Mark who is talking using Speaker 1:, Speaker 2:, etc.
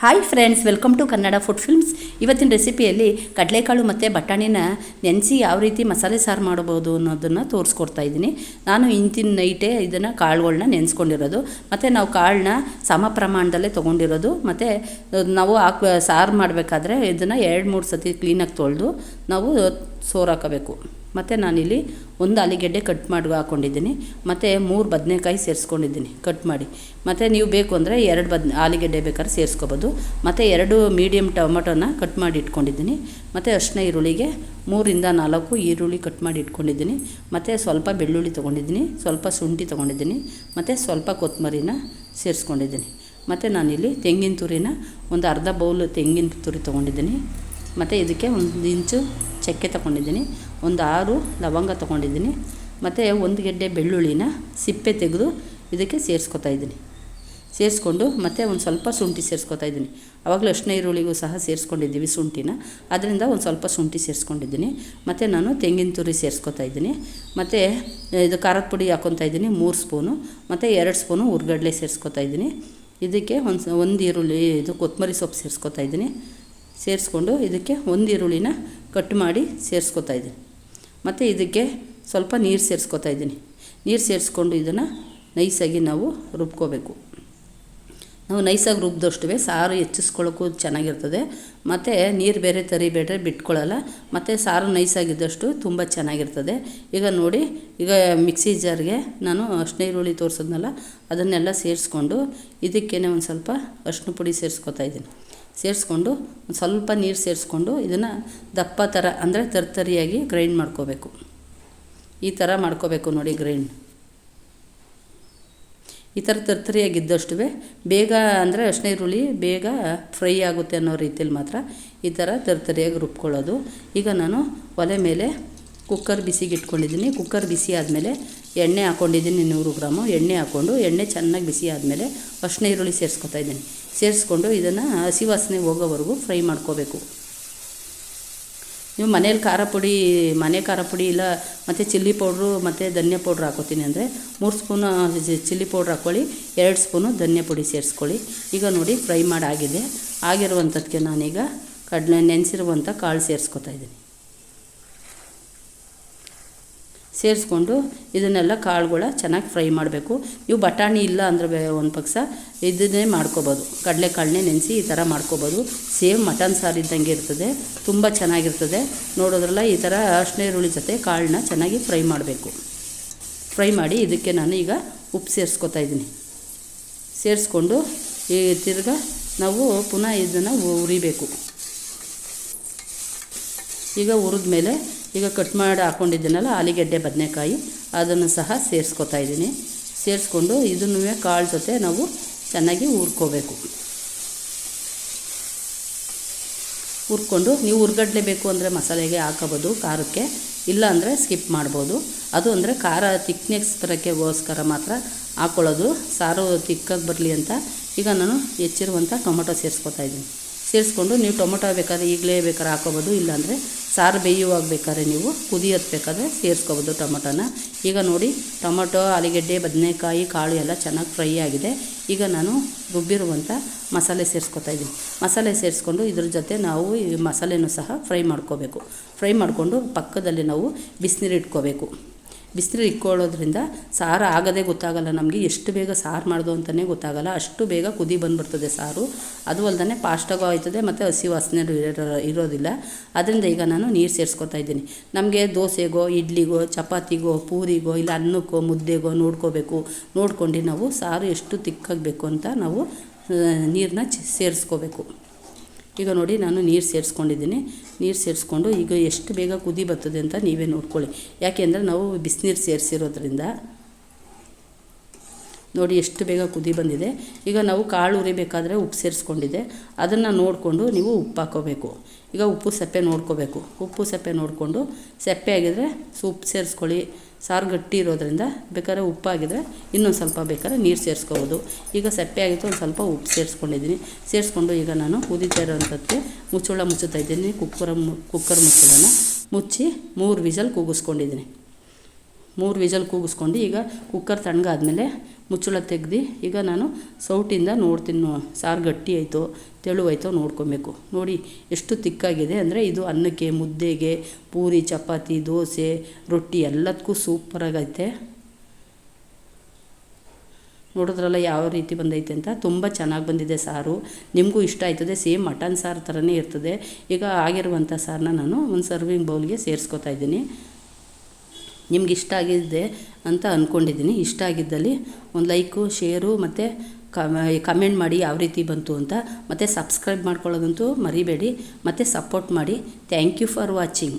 Speaker 1: Hi friends welcome to Kannada food films ಇವತ್ತಿನ ರೆಸಿಪಿಯಲ್ಲಿ ಕಡಲೆಕಾಳು ಮತ್ತು ಬಟಾಣಿನ ನೆನೆಸಿ ಯಾವ ರೀತಿ ಮಸಾಲೆ ಸಾರು ಮಾಡ್ಬೋದು ಅನ್ನೋದನ್ನು ತೋರಿಸ್ಕೊಡ್ತಾ ಇದ್ದೀನಿ. ನಾನು ಇಂತಿನ ನೈಟೇ ಇದನ್ನು ಕಾಳುಗಳನ್ನ ನೆನೆಸ್ಕೊಂಡಿರೋದು, ಮತ್ತು ನಾವು ಕಾಳನ್ನ ಸಮ ಪ್ರಮಾಣದಲ್ಲೇ ತೊಗೊಂಡಿರೋದು, ಮತ್ತು ನಾವು ಹಾಕ್, ಸಾರು ಮಾಡಬೇಕಾದ್ರೆ ಇದನ್ನು ಎರಡು ಮೂರು ಸತಿ ಕ್ಲೀನಾಗಿ ತೊಳೆದು ನಾವು ಸೋರಾಕಬೇಕು ಮತ್ತು ನಾನಿಲ್ಲಿ ಒಂದು ಆಲೂಗೆಡ್ಡೆ ಕಟ್ ಮಾಡಿ ಹಾಕ್ಕೊಂಡಿದ್ದೀನಿ ಮತ್ತು ಮೂರು ಬದನೆಕಾಯಿ ಸೇರಿಸ್ಕೊಂಡಿದ್ದೀನಿ ಕಟ್ ಮಾಡಿ. ಮತ್ತು ನೀವು ಬೇಕು ಅಂದರೆ ಎರಡು ಬದ್ ಆಲೂಗೆಡ್ಡೆ ಬೇಕಾದ್ರೆ ಸೇರಿಸ್ಕೋಬೋದು. ಮತ್ತು ಎರಡು ಮೀಡಿಯಮ್ ಟೊಮೊಟೊನ ಕಟ್ ಮಾಡಿ ಇಟ್ಕೊಂಡಿದ್ದೀನಿ. ಮತ್ತು ಅರಿಶಿನ ಈರುಳ್ಳಿಗೆ ಮೂರಿಂದ ನಾಲ್ಕು ಈರುಳ್ಳಿ ಕಟ್ ಮಾಡಿ ಇಟ್ಕೊಂಡಿದ್ದೀನಿ. ಮತ್ತು ಸ್ವಲ್ಪ ಬೆಳ್ಳುಳ್ಳಿ ತೊಗೊಂಡಿದ್ದೀನಿ, ಸ್ವಲ್ಪ ಶುಂಠಿ ತೊಗೊಂಡಿದ್ದೀನಿ, ಮತ್ತು ಸ್ವಲ್ಪ ಕೊತ್ತಂಬರಿನ ಸೇರಿಸ್ಕೊಂಡಿದ್ದೀನಿ. ಮತ್ತು ನಾನಿಲ್ಲಿ ತೆಂಗಿನ ತುರಿನ ಒಂದು ಅರ್ಧ ಬೌಲ್ ತೆಂಗಿನ ತುರಿ ತೊಗೊಂಡಿದ್ದೀನಿ. ಮತ್ತು ಇದಕ್ಕೆ ಒಂದು ಇಂಚು ಚಕ್ಕೆ ತಗೊಂಡಿದ್ದೀನಿ, ಒಂದು ಆರು ಲವಂಗ ತಗೊಂಡಿದ್ದೀನಿ, ಮತ್ತು ಒಂದು ಗೆಡ್ಡೆ ಬೆಳ್ಳುಳ್ಳಿನ ಸಿಪ್ಪೆ ತೆಗೆದು ಇದಕ್ಕೆ ಸೇರಿಸ್ಕೊತಾ ಇದ್ದೀನಿ. ಸೇರಿಸ್ಕೊಂಡು ಮತ್ತು ಒಂದು ಸ್ವಲ್ಪ ಶುಂಠಿ ಸೇರಿಸ್ಕೊತಾ ಇದ್ದೀನಿ. ಆವಾಗಲೂ ಅಷ್ಟು ಈರುಳ್ಳಿಗೂ ಸಹ ಸೇರಿಸ್ಕೊಂಡಿದ್ದೀವಿ ಶುಂಠಿನ. ಅದರಿಂದ ಒಂದು ಸ್ವಲ್ಪ ಶುಂಠಿ ಸೇರಿಸ್ಕೊಂಡಿದ್ದೀನಿ. ಮತ್ತು ನಾನು ತೆಂಗಿನ ತುರಿ ಸೇರಿಸ್ಕೊತಾ ಇದ್ದೀನಿ. ಮತ್ತು ಇದು ಖಾರದ ಪುಡಿ ಹಾಕೊತಾ ಇದ್ದೀನಿ, ಮೂರು ಸ್ಪೂನು. ಮತ್ತು ಎರಡು ಸ್ಪೂನು ಹುರ್ಗಡ್ಲೆ ಸೇರಿಸ್ಕೊತಾ ಇದ್ದೀನಿ. ಇದಕ್ಕೆ ಒಂದು ಒಂದು ಈರುಳ್ಳಿ, ಇದು ಕೊತ್ತಂಬರಿ ಸೊಪ್ಪು ಸೇರಿಸ್ಕೊತಾ ಇದ್ದೀನಿ. ಸೇರಿಸ್ಕೊಂಡು ಇದಕ್ಕೆ ಒಂದು ಈರುಳ್ಳಿನ ಕಟ್ ಮಾಡಿ ಸೇರಿಸ್ಕೊತಾ ಇದ್ದೀನಿ. ಮತ್ತು ಇದಕ್ಕೆ ಸ್ವಲ್ಪ ನೀರು ಸೇರಿಸ್ಕೊತಾ ಇದ್ದೀನಿ. ನೀರು ಸೇರಿಸ್ಕೊಂಡು ಇದನ್ನು ನೈಸಾಗಿ ನಾವು ರುಬ್ಕೋಬೇಕು. ನಾವು ನೈಸಾಗಿ ರುಬ್ದಷ್ಟು ಸಾರು ಹೆಚ್ಚಿಸ್ಕೊಳ್ಳೋಕ್ಕೂ ಚೆನ್ನಾಗಿರ್ತದೆ. ಮತ್ತು ನೀರು ಬೇರೆ ತರಿಬೇಡ್ರೆ ಬಿಟ್ಕೊಳ್ಳಲ್ಲ. ಮತ್ತು ಸಾರು ನೈಸಾಗಿದ್ದಷ್ಟು ತುಂಬ ಚೆನ್ನಾಗಿರ್ತದೆ. ಈಗ ನೋಡಿ, ಈಗ ಮಿಕ್ಸಿ ಜಾರ್ಗೆ ನಾನು ಅರ್ಶಿನ ಈರುಳ್ಳಿ ತೋರಿಸೋದ್ನಲ್ಲ, ಅದನ್ನೆಲ್ಲ ಸೇರಿಸ್ಕೊಂಡು ಇದಕ್ಕೇನೆ ಒಂದು ಸ್ವಲ್ಪ ಅಷ್ಟು ಪುಡಿ ಸೇರಿಸ್ಕೊತಾ ಇದ್ದೀನಿ. ಸೇರಿಸ್ಕೊಂಡು ಸ್ವಲ್ಪ ನೀರು ಸೇರಿಸ್ಕೊಂಡು ಇದನ್ನು ದಪ್ಪ ಥರ ಅಂದರೆ ತರ್ತರಿಯಾಗಿ ಗ್ರೈಂಡ್ ಮಾಡ್ಕೋಬೇಕು. ಈ ಥರ ಮಾಡ್ಕೋಬೇಕು ನೋಡಿ ಗ್ರೈಂಡ್ ಈ ಥರ ತರ್ತರಿಯಾಗಿದ್ದಷ್ಟು ಬೇಗ ಅಂದರೆ ಅಷ್ಟೇ ಈರುಳ್ಳಿ ಬೇಗ ಫ್ರೈ ಆಗುತ್ತೆ ಅನ್ನೋ ರೀತಿಯಲ್ಲಿ ಮಾತ್ರ ಈ ಥರ ತರ್ತರಿಯಾಗಿ ರುಬ್ಕೊಳ್ಳೋದು. ಈಗ ನಾನು ಒಲೆ ಮೇಲೆ ಕುಕ್ಕರ್ ಬಿಸಿಗೆ ಇಟ್ಕೊಂಡಿದ್ದೀನಿ ಕುಕ್ಕರ್ ಬಿಸಿ ಆದಮೇಲೆ ಎಣ್ಣೆ ಹಾಕ್ಕೊಂಡಿದ್ದೀನಿ ನೂರು ಗ್ರಾಮು. ಎಣ್ಣೆ ಹಾಕ್ಕೊಂಡು ಎಣ್ಣೆ ಚೆನ್ನಾಗಿ ಬಿಸಿ ಆದಮೇಲೆ ಅರ್ಶಿನ ಈರುಳ್ಳಿ ಸೇರಿಸ್ಕೊತಾ ಇದ್ದೀನಿ. ಸೇರಿಸ್ಕೊಂಡು ಇದನ್ನು ಹಸಿ ವಾಸನೆ ಹೋಗೋವರೆಗೂ ಫ್ರೈ ಮಾಡ್ಕೋಬೇಕು. ನೀವು ಮನೇಲಿ ಖಾರ ಪುಡಿ, ಮನೆ ಖಾರ ಪುಡಿ ಇಲ್ಲ, ಮತ್ತು ಚಿಲ್ಲಿ ಪೌಡ್ರು, ಮತ್ತು ಧನ್ಯ ಪೌಡ್ರ್ ಹಾಕೋತೀನಿ ಅಂದರೆ ಮೂರು ಸ್ಪೂನು ಚಿಲ್ಲಿ ಪೌಡ್ರ್ ಹಾಕ್ಕೊಳ್ಳಿ ಎರಡು ಸ್ಪೂನು ಧನ್ಯ ಪುಡಿ ಸೇರಿಸ್ಕೊಳ್ಳಿ. ಈಗ ನೋಡಿ ಫ್ರೈ ಮಾಡಾಗಿದೆ. ಆಗಿರುವಂಥದ್ದಕ್ಕೆ ನಾನೀಗ ಕಡಲೆ ನೆನೆಸಿರುವಂಥ ಕಾಳು ಸೇರಿಸ್ಕೊತಾ ಇದ್ದೀನಿ. ಸೇರಿಸ್ಕೊಂಡು ಇದನ್ನೆಲ್ಲ ಕಾಳುಗಳ ಚೆನ್ನಾಗಿ ಫ್ರೈ ಮಾಡಬೇಕು. ನೀವು ಬಟಾಣಿ ಇಲ್ಲ ಅಂದರೆ ಒಂದು ಪಕ್ಷ ಇದನ್ನೇ ಮಾಡ್ಕೊಬೋದು. ಕಡಲೆಕಾಳನ್ನೇ ನೆನೆಸಿ ಈ ಥರ ಮಾಡ್ಕೋಬೋದು. ಸೇಮ್ ಮಟನ್ ಸಾರು ಇದ್ದಂಗೆ ಇರ್ತದೆ. ತುಂಬ ಚೆನ್ನಾಗಿರ್ತದೆ. ನೋಡೋದ್ರಲ್ಲ ಈ ಥರ ಅರಿಶಿನ ಈರುಳ್ಳಿ ಜೊತೆ ಕಾಳನ್ನ ಚೆನ್ನಾಗಿ ಫ್ರೈ ಮಾಡಬೇಕು. ಫ್ರೈ ಮಾಡಿ ಇದಕ್ಕೆ ನಾನು ಈಗ ಉಪ್ಪು ಸೇರಿಸ್ಕೊತಾ ಇದ್ದೀನಿ. ಸೇರಿಸ್ಕೊಂಡು ಈ ತಿರ್ಗ ನಾವು ಪುನಃ ಇದನ್ನು ಉರಿಬೇಕು. ಈಗ ಹುರಿದ ಮೇಲೆ ಈಗ ಕಟ್ ಮಾಡಿ ಹಾಕ್ಕೊಂಡಿದ್ದೀನಲ್ಲ ಆಲೂಗೆಡ್ಡೆ, ಬದನೆಕಾಯಿ, ಅದನ್ನು ಸಹ ಸೇರಿಸ್ಕೊತಾ ಇದ್ದೀನಿ. ಸೇರಿಸ್ಕೊಂಡು ಇದನ್ನು ಕಾಳು ಜೊತೆ ನಾವು ಚೆನ್ನಾಗಿ ಹುರ್ಕೋಬೇಕು. ಹುರ್ಕೊಂಡು ನೀವು ಹುರ್ಗಡ್ಲೆ ಬೇಕು ಅಂದರೆ ಮಸಾಲೆಗೆ ಹಾಕೋಬೋದು, ಖಾರಕ್ಕೆ. ಇಲ್ಲ ಅಂದರೆ ಸ್ಕಿಪ್ ಮಾಡ್ಬೋದು. ಅದು ಅಂದರೆ ಖಾರ ತಿಕ್ನೆಸ್ ಬರೋಕ್ಕೆಗೋಸ್ಕರ ಮಾತ್ರ ಹಾಕ್ಕೊಳ್ಳೋದು ಸಾರು ತಿಕ್ಕಾಗಿ ಬರಲಿ ಅಂತ ಈಗ ನಾನು ಹೆಚ್ಚಿರುವಂಥ ಟೊಮೊಟೊ ಸೇರಿಸ್ಕೊತಾ ಇದ್ದೀನಿ. ಸೇರಿಸ್ಕೊಂಡು ನೀವು ಟೊಮೊಟೊ ಬೇಕಾದ್ರೆ ಈಗಲೇ ಬೇಕಾದ್ರೆ ಹಾಕೋಬೋದು, ಇಲ್ಲಾಂದರೆ ಸಾರು ಬೇಯುವಾಗ ಬೇಕಾದ್ರೆ ನೀವು ಕುದಿಯೋದು ಬೇಕಾದ್ರೆ ಸೇರಿಸ್ಕೋಬೋದು ಟೊಮೊಟೊನ. ಈಗ ನೋಡಿ, ಟೊಮೊಟೊ, ಆಲೂಗೆಡ್ಡೆ, ಬದನೆಕಾಯಿ, ಕಾಳು ಎಲ್ಲ ಚೆನ್ನಾಗಿ ಫ್ರೈ ಆಗಿದೆ. ಈಗ ನಾನು ರುಬ್ಬಿರುವಂಥ ಮಸಾಲೆ ಸೇರಿಸ್ಕೊತಾ ಇದ್ದೀನಿ. ಮಸಾಲೆ ಸೇರಿಸ್ಕೊಂಡು ಇದ್ರ ಜೊತೆ ನಾವು ಈ ಮಸಾಲೆನೂ ಸಹ ಫ್ರೈ ಮಾಡ್ಕೋಬೇಕು. ಫ್ರೈ ಮಾಡಿಕೊಂಡು ಪಕ್ಕದಲ್ಲಿ ನಾವು ಬಿಸಿನೀರು ಇಟ್ಕೋಬೇಕು. ಬಿಸಿನೀರು ಇಟ್ಕೊಳ್ಳೋದ್ರಿಂದ ಸಾರು ಆಗದೇ ಗೊತ್ತಾಗಲ್ಲ ನಮಗೆ, ಎಷ್ಟು ಬೇಗ ಸಾರು ಮಾಡೋದು ಅಂತಲೇ ಗೊತ್ತಾಗಲ್ಲ. ಅಷ್ಟು ಬೇಗ ಕುದಿ ಬಂದುಬಿಡ್ತದೆ ಸಾರು. ಅದು ಅಲ್ಲದೆ ಫಾಸ್ಟಾಗೂ ಆಯ್ತದೆ ಮತ್ತು ಹಸಿ ವಾಸನೆ ಇರೋದಿಲ್ಲ. ಅದರಿಂದ ಈಗ ನಾನು ನೀರು ಸೇರಿಸ್ಕೊತಾ ಇದ್ದೀನಿ. ನಮಗೆ ದೋಸೆಗೋ, ಇಡ್ಲಿಗೋ, ಚಪಾತಿಗೋ, ಪೂರಿಗೋ, ಇಲ್ಲ ಅನ್ನಕ್ಕೋ, ಮುದ್ದೆಗೋ ನೋಡ್ಕೋಬೇಕು. ನೋಡ್ಕೊಂಡು ನಾವು ಸಾರು ಎಷ್ಟು ತಿಕ್ಕಾಗಬೇಕು ಅಂತ ನಾವು ನೀರನ್ನ ಸೇರಿಸ್ಕೋಬೇಕು. ಈಗ ನೋಡಿ ನಾನು ನೀರು ಸೇರಿಸ್ಕೊಂಡಿದ್ದೀನಿ. ನೀರು ಸೇರಿಸ್ಕೊಂಡು ಈಗ ಎಷ್ಟು ಬೇಗ ಕುದಿ ಬರ್ತದೆ ಅಂತ ನೀವೇ ನೋಡ್ಕೊಳ್ಳಿ. ಯಾಕೆಂದರೆ ನಾವು ಬಿಸಿನೀರು ಸೇರಿಸಿರೋದ್ರಿಂದ ನೋಡಿ ಎಷ್ಟು ಬೇಗ ಕುದಿ ಬಂದಿದೆ. ಈಗ ನಾವು ಕಾಳು ಉರಿಬೇಕಾದ್ರೆ ಉಪ್ಪು ಸೇರಿಸ್ಕೊಂಡಿದೆ. ಅದನ್ನು ನೋಡಿಕೊಂಡು ನೀವು ಉಪ್ಪು ಹಾಕೋಬೇಕು. ಈಗ ಉಪ್ಪು ಸಪ್ಪೆ ನೋಡ್ಕೋಬೇಕು. ಉಪ್ಪು ಸಪ್ಪೆ ನೋಡಿಕೊಂಡು ಸಪ್ಪೆ ಆಗಿದ್ರೆ ಉಪ್ಪು ಸೇರಿಸ್ಕೊಳ್ಳಿ. ಸಾರು ಗಟ್ಟಿ ಇರೋದ್ರಿಂದ ಬೇಕಾದ್ರೆ ಉಪ್ಪಾಗಿದ್ರೆ ಇನ್ನೊಂದು ಸ್ವಲ್ಪ ಬೇಕಾದ್ರೆ ನೀರು ಸೇರಿಸ್ಕೋಬೋದು. ಈಗ ಸಪ್ಪೆ ಆಗಿತ್ತು, ಒಂದು ಸ್ವಲ್ಪ ಉಪ್ಪು ಸೇರಿಸ್ಕೊಂಡಿದ್ದೀನಿ. ಸೇರಿಸ್ಕೊಂಡು ಈಗ ನಾನು ಕುದೀತಾ ಇರೋವಂಥದ್ದು ಮುಚ್ಚಳ ಮುಚ್ಚುತ್ತಾ ಇದ್ದೀನಿ. ಕುಕ್ಕರ್ ಕುಕ್ಕರ್ ಮುಚ್ಚಳನ ಮುಚ್ಚಿ ಮೂರು ವಿಜಲ್ ಕೂಗಿಸ್ಕೊಂಡಿದ್ದೀನಿ. ಮೂರು ವಿಜಲ್ ಕೂಗಿಸ್ಕೊಂಡು ಈಗ ಕುಕ್ಕರ್ ತಣ್ಣಗಾದ್ಮೇಲೆ ಮುಚ್ಚಳ ತೆಗ್ದು ಈಗ ನಾನು ಸೌಟಿಂದ ನೋಡ್ತೀನಿ ಸಾರು ಗಟ್ಟಿ ಆಯಿತೋ. ತೆಳು ಆಯಿತೋ ನೋಡ್ಕೊಬೇಕು. ನೋಡಿ ಎಷ್ಟು ತಿಕ್ಕಾಗಿದೆ ಅಂದರೆ ಇದು ಅನ್ನಕ್ಕೆ, ಮುದ್ದೆಗೆ, ಪೂರಿ, ಚಪಾತಿ, ದೋಸೆ, ರೊಟ್ಟಿ ಎಲ್ಲದಕ್ಕೂ ಸೂಪರಾಗೈತೆ ನೋಡಿದ್ರಲ್ಲ ಯಾವ ರೀತಿ ಬಂದೈತೆ ಅಂತ? ತುಂಬ ಚೆನ್ನಾಗಿ ಬಂದಿದೆ ಸಾರು. ನಿಮಗೂ ಇಷ್ಟ ಆಯ್ತದೆ, ಸೇಮ್ ಮಟನ್ ಸಾರು ಥರನೇ ಇರ್ತದೆ. ಈಗ ಆಗಿರುವಂಥ ಸಾರನ್ನ ನಾನು ಒಂದು ಸರ್ವಿಂಗ್ ಬೌಲ್ಗೆ ಸೇರಿಸ್ಕೊತಾ ಇದ್ದೀನಿ. ನಿಮ್ಗೆ ಇಷ್ಟ ಆಗಿದೆ ಅಂತ ಅಂದ್ಕೊಂಡಿದ್ದೀನಿ ಇಷ್ಟ ಆಗಿದ್ದಲ್ಲಿ ಒಂದು ಲೈಕು ಶೇರು ಮತ್ತು ಕಮೆಂಟ್ ಮಾಡಿ ಯಾವ ರೀತಿ ಬಂತು ಅಂತ. ಮತ್ತು ಸಬ್ಸ್ಕ್ರೈಬ್ ಮಾಡ್ಕೊಳ್ಳೋದಂತೂ ಮರಿಬೇಡಿ. ಮತ್ತು ಸಪೋರ್ಟ್ ಮಾಡಿ. Thank you for watching.